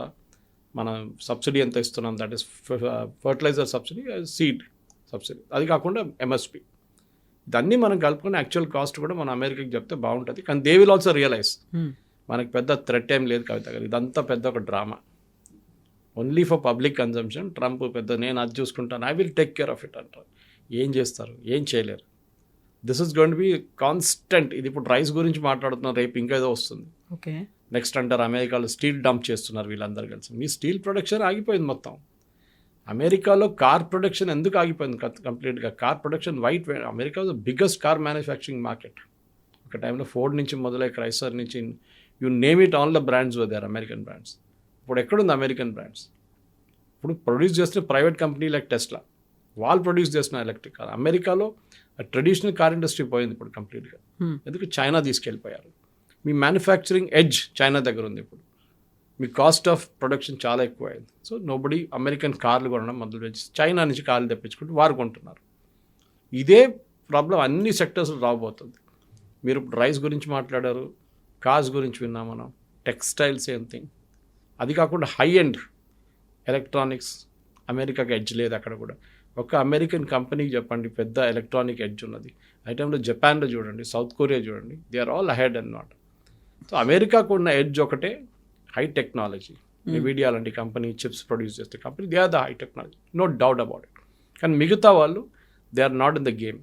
మనం సబ్సిడీ ఎంత ఇస్తున్నాం that is fertiliser subsidy seed subsidy అది కాకుండా ఎంఎస్పి ఇదన్నీ మనం కలుపుకొని యాక్చువల్ కాస్ట్ కూడా మనం అమెరికాకి చెప్తే బాగుంటుంది. కానీ దే విల్ ఆల్సో రియలైజ్ మనకి పెద్ద థ్రెట్ ఏం లేదు కవిత గారు. ఇదంతా పెద్ద ఒక drama only for public consumption Trump పెద్ద నేను అది చూసుకుంటాను I will take care of it అంటారు. ఏం చేస్తారు? ఏం చేయలేరు? This is going be constant ఇది ఇప్పుడు రైస్ గురించి మాట్లాడుతున్నారు రేపు ఇంకా ఏదో వస్తుంది. ఓకే నెక్స్ట్ అంటారు అమెరికాలో స్టీల్ డంప్ చేస్తున్నారు వీళ్ళందరూ కలిసి. మీ స్టీల్ ప్రొడక్షన్ ఆగిపోయింది మొత్తం. అమెరికాలో కార్ ప్రొడక్షన్ ఎందుకు ఆగిపోయింది కంప్లీట్గా? Car production white America biggest car manufacturing market ఒక టైంలో ఫోర్డ్ నుంచి మొదలై క్రైసర్ నుంచి you name it all the brands వదారు American brands ఇప్పుడు ఎక్కడుంది అమెరికన్ బ్రాండ్స్ ఇప్పుడు ప్రొడ్యూస్ చేస్తున్న ప్రైవేట్ కంపెనీ లైక్ టెస్లా వాళ్ళు ప్రొడ్యూస్ చేస్తున్న ఎలక్ట్రిక్ కార్ అమెరికాలో ట్రెడిషనల్ కార్ ఇండస్ట్రీ పోయింది ఇప్పుడు కంప్లీట్గా. Hmm. ఎందుకు? చైనా తీసుకెళ్ళిపోయారు. మీ మ్యానుఫ్యాక్చరింగ్ ఎడ్జ్ చైనా దగ్గర ఉంది ఇప్పుడు. మీ కాస్ట్ ఆఫ్ ప్రొడక్షన్ చాలా ఎక్కువ అయింది సో నోబడి అమెరికన్ కార్లు కొనడం మొదలు పెంచి చైనా నుంచి కార్లు తెప్పించుకుంటూ వారు కొంటున్నారు. ఇదే ప్రాబ్లం అన్ని సెక్టర్స్లో రాబోతుంది. మీరు ఇప్పుడు రైస్ గురించి మాట్లాడారు కార్స్ గురించి విన్నాం మనం టెక్స్టైల్స్ సేమ్ థింగ్ అది కాకుండా హై ఎండ్ ఎలక్ట్రానిక్స్ అమెరికాకి ఎడ్జ్ లేదు అక్కడ కూడా. ఒక అమెరికన్ కంపెనీకి చెప్పండి పెద్ద ఎలక్ట్రానిక్ ఎడ్జ్ ఉన్నది. ఐటెంలో టైంలో జపాన్లో చూడండి సౌత్ కొరియా చూడండి దే ఆర్ ఆల్ అహెడ్ అన్నమాట సో అమెరికాకు ఉన్న ఎడ్జ్ ఒకటే హై టెక్నాలజీ మీడియా లాంటి కంపెనీ చిప్స్ ప్రొడ్యూస్ చేసే company they are the high technology no doubt about it కానీ మిగతా వాళ్ళు they are not in the game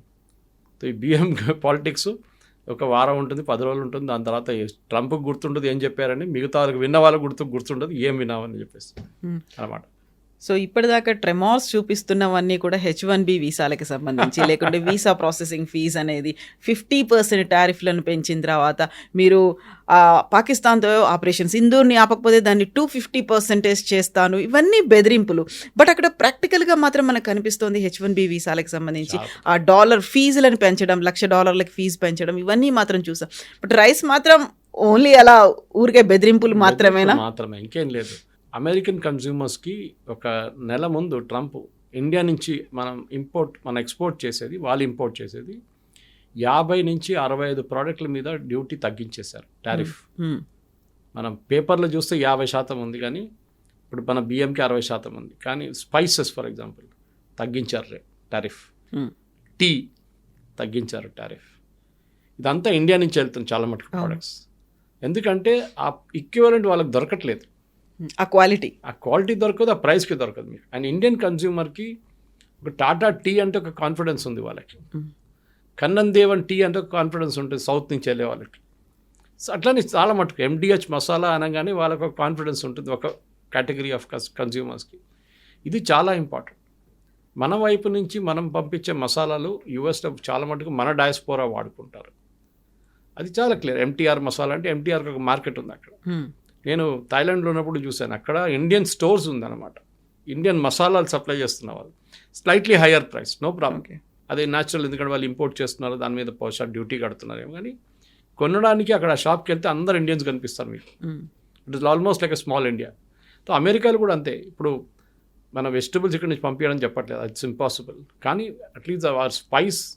so ఈ బిఎం పాలిటిక్స్ ఒక వారం ఉంటుంది పది రోజులు ఉంటుంది దాని తర్వాత ట్రంప్ గుర్తుంటుంది ఏం చెప్పారని మిగతా వాళ్ళకి విన్న వాళ్ళకి గుర్తు గుర్తుంటుంది ఏం విన్నామని చెప్పేసి. ఉమ్. అనమాట సో ఇప్పటిదాకా ట్రెమార్స్ చూపిస్తున్నవన్నీ కూడా హెచ్ వన్ బి వీసాలకి సంబంధించి లేకుంటే వీసా ప్రాసెసింగ్ ఫీజ్ అనేది ఫిఫ్టీ పర్సెంట్ టారిఫ్లను పెంచిన తర్వాత మీరు పాకిస్తాన్తో ఆపరేషన్ సింధూర్ని ఆపకపోతే దాన్ని టూ ఫిఫ్టీ పర్సెంటేజ్ చేస్తాను ఇవన్నీ బెదిరింపులు. బట్ అక్కడ ప్రాక్టికల్గా మాత్రం మనకు కనిపిస్తోంది హెచ్ వన్ బి వీసాలకు సంబంధించి ఆ డాలర్ ఫీజులను పెంచడం లక్ష డాలర్లకు ఫీజు పెంచడం ఇవన్నీ మాత్రం చూసాం. బట్ రైస్ మాత్రం ఓన్లీ అలా ఊరికే బెదిరింపులు మాత్రమేనా? మాత్రమే ఇంకేం లేదు. అమెరికన్ కన్జ్యూమర్స్కి ఒక నెల ముందు ట్రంప్ ఇండియా నుంచి మనం ఇంపోర్ట్ మనం ఎక్స్పోర్ట్ చేసేది వాళ్ళు ఇంపోర్ట్ చేసేది యాభై నుంచి అరవై ఐదు ప్రోడక్ట్ల మీద డ్యూటీ తగ్గించేశారు టారిఫ్. మనం పేపర్లో చూస్తే యాభై శాతం ఉంది కానీ ఇప్పుడు మన బియ్యంకి అరవై శాతం ఉంది కానీ స్పైసెస్ ఫర్ ఎగ్జాంపుల్ తగ్గించారు రే టారిఫ్. టీ తగ్గించారు టారిఫ్. ఇదంతా ఇండియా నుంచి వెళ్తుంది చాలా మటుకు. ప్రోడక్ట్స్. ఎందుకంటే ఆ ఈక్వలెంట్ వాళ్ళకి దొరకట్లేదు. ఆ క్వాలిటీ. ఆ క్వాలిటీ దొరకదు ఆ ప్రైస్కి దొరకదు మీకు. అండ్ ఇండియన్ కన్జ్యూమర్కి ఒక టాటా టీ అంటే ఒక కాన్ఫిడెన్స్ ఉంది వాళ్ళకి. కన్నన్ దేవన్ టీ అంటే ఒక కాన్ఫిడెన్స్ ఉంటుంది సౌత్ నుంచి వెళ్ళే వాళ్ళకి. సో అట్లనే చాలా మటుకు ఎండిహెచ్ మసాలా అనగానే వాళ్ళకి ఒక కాన్ఫిడెన్స్ ఉంటుంది ఒక కేటగిరీ ఆఫ్ కన్జ్యూమర్స్కి ఇది చాలా ఇంపార్టెంట్. మన వైపు నుంచి మనం పంపించే మసాలాలు యూఎస్లో చాలా మటుకు మన డయాస్పోరా వాడుకుంటారు. అది చాలా క్లియర్. ఎంటీఆర్ మసాలా అంటే ఎంటీఆర్కి ఒక మార్కెట్ ఉంది అక్కడ. నేను థాయిలాండ్లో ఉన్నప్పుడు చూశాను. అక్కడ ఇండియన్ స్టోర్స్ ఉందన్నమాట. ఇండియన్ మసాలాలు సప్లై చేస్తున్న వాళ్ళు. Slightly higher price no problem. అదే న్యాచురల్ ఎందుకంటే వాళ్ళు ఇంపోర్ట్ చేస్తున్నారు దాని మీద బహుశా డ్యూటీ కడుతున్నారేమో కానీ కొనడానికి అక్కడ షాప్కి వెళ్తే అందరు ఇండియన్స్ కనిపిస్తారు మీకు. It is almost like a small India so అమెరికాలో కూడా అంతే. ఇప్పుడు మన వెజిటబుల్స్ ఇక్కడ నుంచి పంపించడం చెప్పట్లేదు. ఇట్స్ ఇంపాసిబుల్ కానీ at least our spice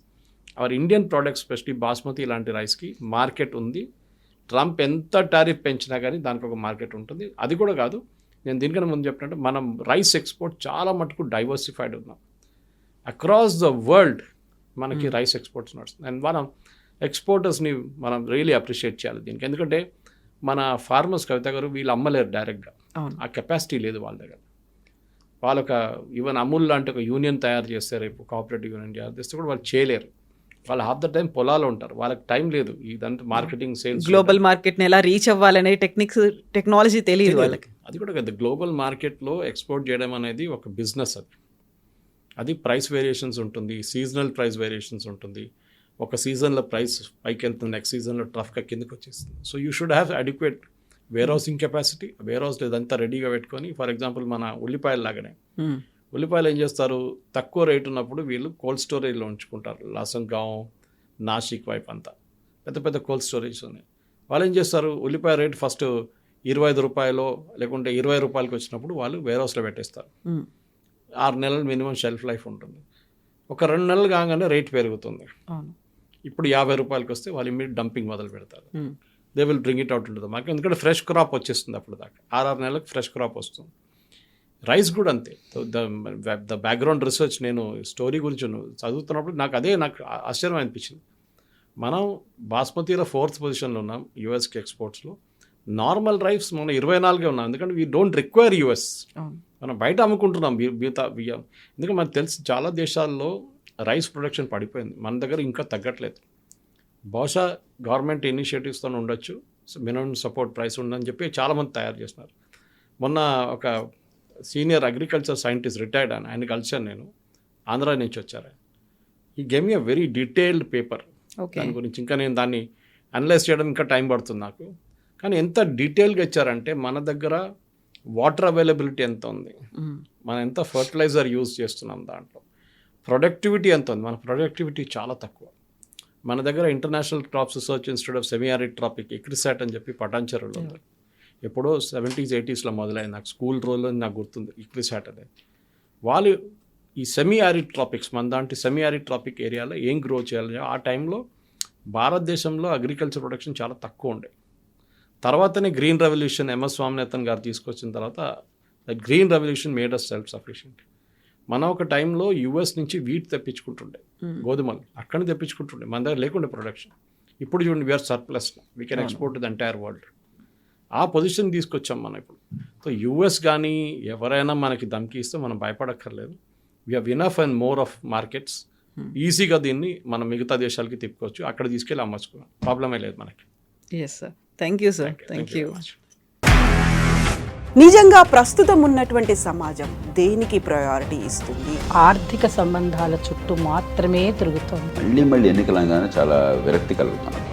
our Indian products specially basmati ఇలాంటి రైస్కి మార్కెట్ ఉంది. ట్రంప్ ఎంత టారిఫ్ పెంచినా కానీ దానికి ఒక మార్కెట్ ఉంటుంది. అది కూడా కాదు నేను దీనికన్నా ముందు చెప్పినట్టు మనం రైస్ ఎక్స్పోర్ట్ చాలా మటుకు డైవర్సిఫైడ్ ఉన్నాం. అక్రాస్ ద వరల్డ్ మనకి రైస్ ఎక్స్పోర్ట్స్ నడుస్తుంది అండ్ మనం ఎక్స్పోర్టర్స్ని మనం రియలీ అప్రిషియేట్ చేయాలి దీనికి. ఎందుకంటే మన ఫార్మర్స్ కవిత గారు వీళ్ళు అమ్మలేరు డైరెక్ట్గా ఆ కెపాసిటీ లేదు వాళ్ళ దగ్గర. వాళ్ళొక ఈవెన్ అమూల్ లాంటి ఒక యూనియన్ తయారు చేస్తే రేపు కోఆపరేటివ్ యూనియన్ తయారు చేస్తే కూడా వాళ్ళు చేయలేరు. వాళ్ళు హాఫ్ ద టైం పొలాలు ఉంటారు. వాళ్ళకి టైం లేదు. ఇదంతా మార్కెటింగ్ సేల్స్ గ్లోబల్ మార్కెట్ని ఎలా రీచ్ అవ్వాలనే టెక్నిక్స్ టెక్నాలజీ తెలియదు వాళ్ళకి. అది కూడా కదా. గ్లోబల్ మార్కెట్లో ఎక్స్పోర్ట్ చేయడం అనేది ఒక బిజినెస్ అది. అది ప్రైస్ వేరియేషన్స్ ఉంటుంది. సీజనల్ ప్రైస్ వేరియేషన్స్ ఉంటుంది. ఒక సీజన్లో ప్రైస్ పైకి వెళ్తుంది. నెక్స్ట్ సీజన్లో ట్రఫ్గా కిందకి వచ్చేస్తుంది. So you should have adequate warehousing capacity warehouse ఇదంతా రెడీగా పెట్టుకొని ఫర్ ఎగ్జాంపుల్ మన ఉల్లిపాయలు లాగానే. మ్మ్. ఉల్లిపాయలు ఏం చేస్తారు? తక్కువ రేట్ ఉన్నప్పుడు వీళ్ళు కోల్డ్ స్టోరేజ్లో ఉంచుకుంటారు. లాసంగాం నాసిక్ వైపు అంతా. పెద్ద పెద్ద కోల్డ్ స్టోరేజ్ ఉన్నాయి. వాళ్ళు ఏం చేస్తారు? ఉల్లిపాయ రేట్ ఫస్ట్ ఇరవై ఐదు రూపాయలు లేకుంటే ఇరవై రూపాయలకి వచ్చినప్పుడు వాళ్ళు వేర్ హౌస్లో పెట్టేస్తారు. ఆరు నెలలు మినిమం షెల్ఫ్ లైఫ్ ఉంటుంది. ఒక రెండు నెలలు కాగానే రేట్ పెరుగుతుంది. ఇప్పుడు యాభై రూపాయలకి వస్తే వాళ్ళు ఇమీడియట్ డంపింగ్ మొదలు పెడతారు. They will bring it out ఉంటుంది మాకు ఎందుకంటే ఫ్రెష్ క్రాప్ వచ్చేస్తుంది అప్పుడు దాకా. ఆరు నెలలకు ఫ్రెష్ క్రాప్ వస్తుంది. రైస్ కూడా అంతే. ద ద బ్యాక్గ్రౌండ్ రీసెర్చ్ నేను స్టోరీ గురించి చదువుతున్నప్పుడు నాకు అదే నాకు ఆశ్చర్యం అనిపించింది. మనం బాస్మతిలో ఫోర్త్ పొజిషన్లో ఉన్నాం యూఎస్కి ఎక్స్పోర్ట్స్లో. నార్మల్ రైస్ మనం ఇరవై నాలుగే ఉన్నాం. ఎందుకంటే వీ డోంట్ రిక్వైర్ యూఎస్. మనం బయట అమ్ముకుంటున్నాం బీ- మిగతా బియ్యం ఎందుకంటే మనకు తెలిసి చాలా దేశాల్లో రైస్ ప్రొడక్షన్ పడిపోయింది. మన దగ్గర ఇంకా తగ్గట్లేదు. బహుశా గవర్నమెంట్ ఇనిషియేటివ్స్తో ఉండొచ్చు. మినిమం సపోర్ట్ ప్రైస్ ఉందని చెప్పి చాలామంది తయారు చేస్తున్నారు మొన్న ఒక సీనియర్ అగ్రికల్చర్ సైంటిస్ట్ రిటైర్డ్ అని ఆయన కలిసాను నేను. ఆంధ్ర నుంచి వచ్చారు ఈ game a very detailed paper okay దాని గురించి ఇంకా నేను దాన్ని అనలైజ్ చేయడం ఇంకా టైం పడుతుంది నాకు. కానీ ఎంత డీటెయిల్గా ఇచ్చారంటే మన దగ్గర వాటర్ అవైలబిలిటీ ఎంత ఉంది? మ్మ్. మనం ఎంత ఫర్టిలైజర్ యూజ్ చేస్తున్నాం దాంట్లో? ప్రొడక్టివిటీ ఎంత ఉంది? మన ప్రొడక్టివిటీ చాలా తక్కువ. మన దగ్గర international crops research institute of semi arid tropic ICRISAT అని చెప్పి పటాన్చెరులో ఉంది. ఎప్పుడో సెవెంటీస్ ఎయిటీస్లో మొదలైంది. నాకు స్కూల్ రోజుల్లో నాకు గుర్తుంది ఇక్రిసాట్ అనేది వాళ్ళు ఈ సెమీ ఆరిడ్ ట్రాపిక్స్ మన దాంట్లో సెమీ ఆరిడ్ ట్రాపిక్ ఏరియాలో ఏం గ్రో చేయాలి? ఆ టైంలో భారతదేశంలో అగ్రికల్చర్ ప్రొడక్షన్ చాలా తక్కువ ఉండే. తర్వాతనే గ్రీన్ రెవల్యూషన్ ఎంఎస్ స్వామినాథన్ గారు తీసుకొచ్చిన తర్వాత green revolution made us self sufficient మనం ఒక టైంలో యూఎస్ నుంచి వీట్ తెప్పించుకుంటుండే గోధుమలు అక్కడ తెప్పించుకుంటుండే మన దగ్గర లేకుండే ప్రొడక్షన్ ఇప్పుడు చూడండి we are surplus we can export the entire world ఆ పొజిషన్ తీసుకొచ్చాం మనం ఇప్పుడు. సో యూఎస్ కానీ ఎవరైనా మనకి ధమ్కి ఇస్తే మనం భయపడక్కర్లేదు. We have enough and more of markets ఈజీగా దీన్ని మనం మిగతా దేశాలకి తిప్పుకోవచ్చు. అక్కడ తీసుకెళ్ళి అమ్మచ్చుకున్నాం. ప్రాబ్లమే లేదు మనకి. Yes sir thank you sir thank you. నిజంగా ప్రస్తుతం ఉన్నటువంటి సమాజం దేనికి ప్రయారిటీ ఇస్తుంది? ఆర్థిక సంబంధాల చుట్టూ మాత్రమే తిరుగుతోంది. మళ్ళీ మళ్ళీ ఎన్నికలంగానే చాలా విరక్తి కలుగుతాను